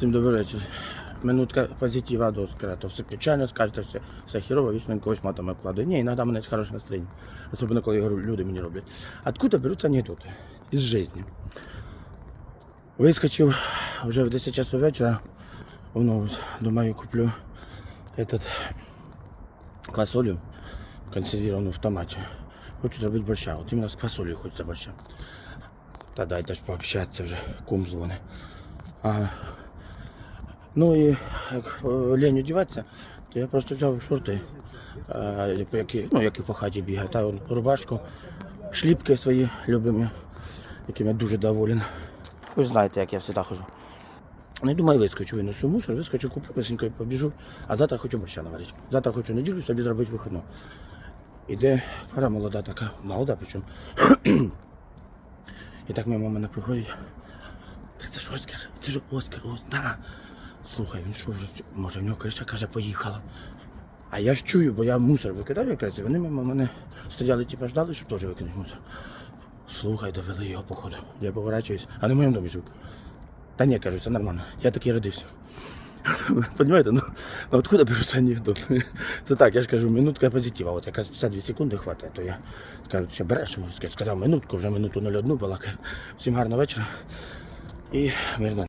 Всім добрий вечір. Минутка позитива до Оскара. То все печально, скажете, все, все херово, вічно когось матом обкладає. Ні, іноді мене хороше настроєння. Особливо, коли люди мені роблять. Откуда беруться анекдоти? Із житті. Вискочив вже в 10 часов вечора. Ну, думаю, куплю этот квасолю консервированную в томате. Хочу зробити борща. От іменно з квасолею хочеться борща. Та дайте ж пообщатися вже, кум дзвони. Ага. Ну і як е, лень одіватися, то я просто взяв шорти, е, які, ну, які по хаті бігають, та рубашку, шліпки свої любимі, яким я дуже доволен. Ви знаєте, як я завжди хожу. Ну, я думаю, вискочу, винесу мусор, вискочу, куплю быстренько і побіжу. А завтра хочу борща наварити. Завтра хочу неділю собі зробити вихідну. Іде пара молода така, молода причому. І так мимо мене проходить. Так це ж Оскар, це ж Оскар, ось, на. Слухай, він що вже, може в нього криша, каже, поїхала. А я ж чую, бо я мусор викидав якраз, вони мимо мене стояли, типу, ждали, що теж викинуть мусор. Слухай, довели його походу. Я поворачуюсь, а не в моєму домі живу. Та ні, кажу, все нормально. Я такий родився. Понимаете, ну, ну откуда берутся анекдоты? Це так, я ж кажу, минутка позитива. От якраз 52 секунди хватає, то я скажу, що береш, сказав минутку, вже минуту 01 балакаю. Всім гарного вечора і мирно.